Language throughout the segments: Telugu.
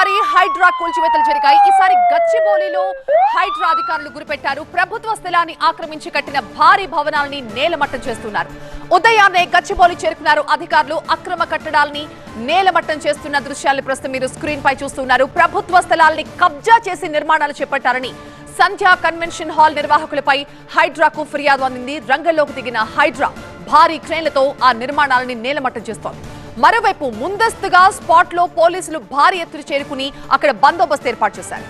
మరొకసారి హైడ్రా కూల్చివేతలు జరిగాయి. ఈసారి గచ్చిబౌలిలో హైడ్రా అధికారులు గురిపెట్టారు. ప్రభుత్వ స్థలాన్ని ఆక్రమించి కట్టిన భారీ భవనాలని నేలమట్టం చేస్తున్నారు. ఉదయాన్నే గచ్చిబౌలి చేరుకున్నారు అధికారులు. అక్రమ కట్టడాలని నేలమట్టం చేస్తున్న దృశ్యాలు ప్రస్తుతం మీరు స్క్రీన్ పై చూస్తున్నారు. ప్రభుత్వ స్థలాల్ని కబ్జా చేసి నిర్మాణాలు చేపట్టారని సంధ్యా కన్వెన్షన్ హాల్ నిర్వాహకులపై హైడ్రాకు ఫిర్యాదు అందింది. రంగంలోకి దిగిన హైడ్రా భారీ క్రేన్లతో ఆ నిర్మాణాలని నేలమట్టం చేస్తోంది. మరోవైపు ముందస్తుగా స్పాట్లో పోలీసులు భారీ ఎత్తున చేరుకుని అక్కడ బందోబస్తు ఏర్పాటు చేశారు.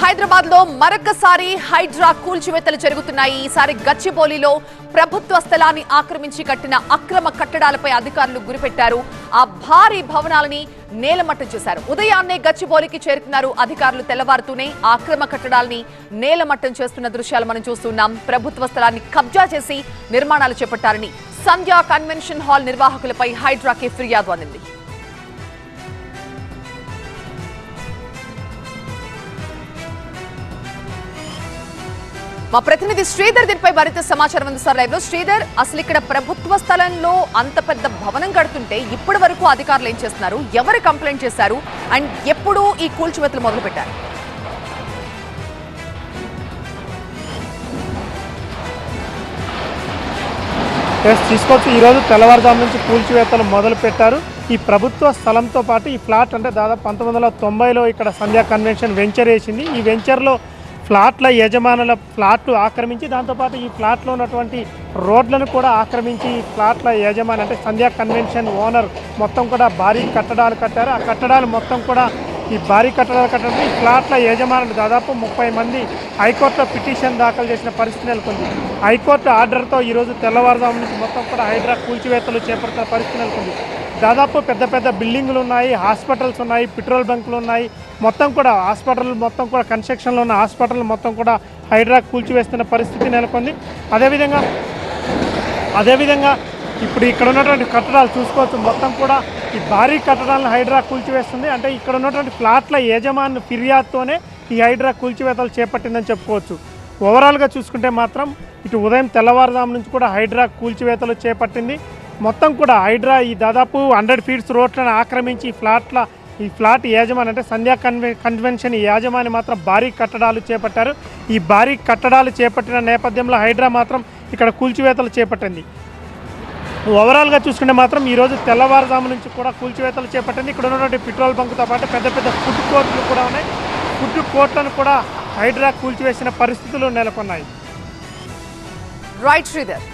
హైదరాబాద్లో మరొకసారి హైడ్రా కూల్చివేతలు జరుగుతున్నాయి. ఈసారి గచ్చిబౌలిలో ప్రభుత్వ స్థలాన్ని ఆక్రమించి కట్టిన అక్రమ కట్టడాలపై అధికారులు గురిపెట్టారు. ఆ భారీ భవనాలని నేలమట్టం చేశారు. ఉదయాన్నే గచ్చిబౌలికి చేరుకున్నారు అధికారులు. తెల్లవారుతూనే ఆ అక్రమ కట్టడాలని నేలమట్టం చేస్తున్న దృశ్యాలు మనం చూస్తున్నాం. ప్రభుత్వ స్థలాన్ని కబ్జా చేసి నిర్మాణాలు చేపట్టారని సంధ్యా కన్వెన్షన్ హాల్ నిర్వాహకులపై హైడ్రాకి ఫిర్యాదు అందింది. మా ప్రతినిధి శ్రీధర్ దీనిపై మరింత సమాచారం అందిస్తారు. లైవ్లో శ్రీధర్ అసలు ఇక్కడ ప్రభుత్వ స్థలంలో అంత పెద్ద భవనం కడుతుంటే ఇప్పటి వరకు అధికారులు ఏం చేస్తున్నారు? ఎవరు కంప్లైంట్ చేశారు? అండ్ ఎప్పుడు ఈ కూల్చివేతలు మొదలు పెట్టారు ఎస్ తీసుకోవచ్చు ఈరోజు తెల్లవారుజాము నుంచి కూల్చివేతలు మొదలు పెట్టారు ఈ ప్రభుత్వ స్థలంతో పాటు ఈ ఫ్లాట్ అంటే దాదాపు పంతొమ్మిది వందల తొంభైలో ఇక్కడ సంధ్యా కన్వెన్షన్ వెంచర్ వేసింది. ఈ వెంచర్లో ఫ్లాట్ల యజమానుల ఫ్లాట్లు ఆక్రమించి దాంతోపాటు ఈ ఫ్లాట్లో ఉన్నటువంటి రోడ్లను కూడా ఆక్రమించి ఈ ఫ్లాట్ల యజమాని అంటే సంధ్యా కన్వెన్షన్ ఓనర్ మొత్తం కూడా భారీ కట్టడాలు కట్టారు. ఆ కట్టడాలు మొత్తం కూడా ఈ భారీ కట్టడాలు కట్టడం ఈ ఫ్లాట్ల యజమానులు దాదాపు ముప్పై మంది హైకోర్టులో పిటిషన్ దాఖలు చేసిన పరిస్థితి నెలకొంది. హైకోర్టు ఆర్డర్తో ఈరోజు తెల్లవారుజాము నుంచి మొత్తం కూడా హైదరా కూల్చివేతలు చేపడుతున్న పరిస్థితి నెలకొంది. దాదాపు పెద్ద పెద్ద బిల్డింగులు ఉన్నాయి హాస్పిటల్స్ ఉన్నాయి పెట్రోల్ బంకులు ఉన్నాయి. మొత్తం కూడా హాస్పిటల్ మొత్తం కూడా కన్స్ట్రక్షన్లో ఉన్న హాస్పిటల్ మొత్తం కూడా హైడ్రా కూల్చివేస్తున్న పరిస్థితి నెలకొంది. అదేవిధంగా అదేవిధంగా ఇప్పుడు ఇక్కడ ఉన్నటువంటి కట్టడాలు చూసుకోవచ్చు. మొత్తం కూడా ఈ భారీ కట్టడాలను హైడ్రా కూల్చివేస్తుంది. అంటే ఇక్కడ ఉన్నటువంటి ఫ్లాట్ల యజమాని ఫిర్యాదుతోనే ఈ హైడ్రా కూల్చివేతలు చేపట్టిందని చెప్పుకోవచ్చు. ఓవరాల్గా చూసుకుంటే మాత్రం ఇటు ఉదయం తెల్లవారుజాము నుంచి కూడా హైడ్రా కూల్చివేతలు చేపట్టింది. మొత్తం కూడా హైడ్రా ఈ దాదాపు హండ్రెడ్ ఫీట్స్ రోడ్లను ఆక్రమించి ఈ ఫ్లాట్ల ఈ ఫ్లాట్ యాజమాని అంటే సంధ్యా కన్వె కన్వెన్షన్ ఈ యాజమాని మాత్రం భారీ కట్టడాలు చేపట్టారు. ఈ భారీ కట్టడాలు చేపట్టిన నేపథ్యంలో హైడ్రా మాత్రం ఇక్కడ కూల్చివేతలు చేపట్టింది. ఓవరాల్గా చూసుకుంటే మాత్రం ఈరోజు తెల్లవారుజాము నుంచి కూడా కూల్చివేతలు చేపట్టింది. ఇక్కడ ఉన్నటువంటి పెట్రోల్ బంకుతో పాటు పెద్ద పెద్ద ఫుడ్ కోర్టులు కూడా ఉన్నాయి. ఫుడ్ కోర్టులను కూడా హైడ్రా కూల్చివేసిన పరిస్థితులు నెలకొన్నాయి. రైట్ శ్రీధర్.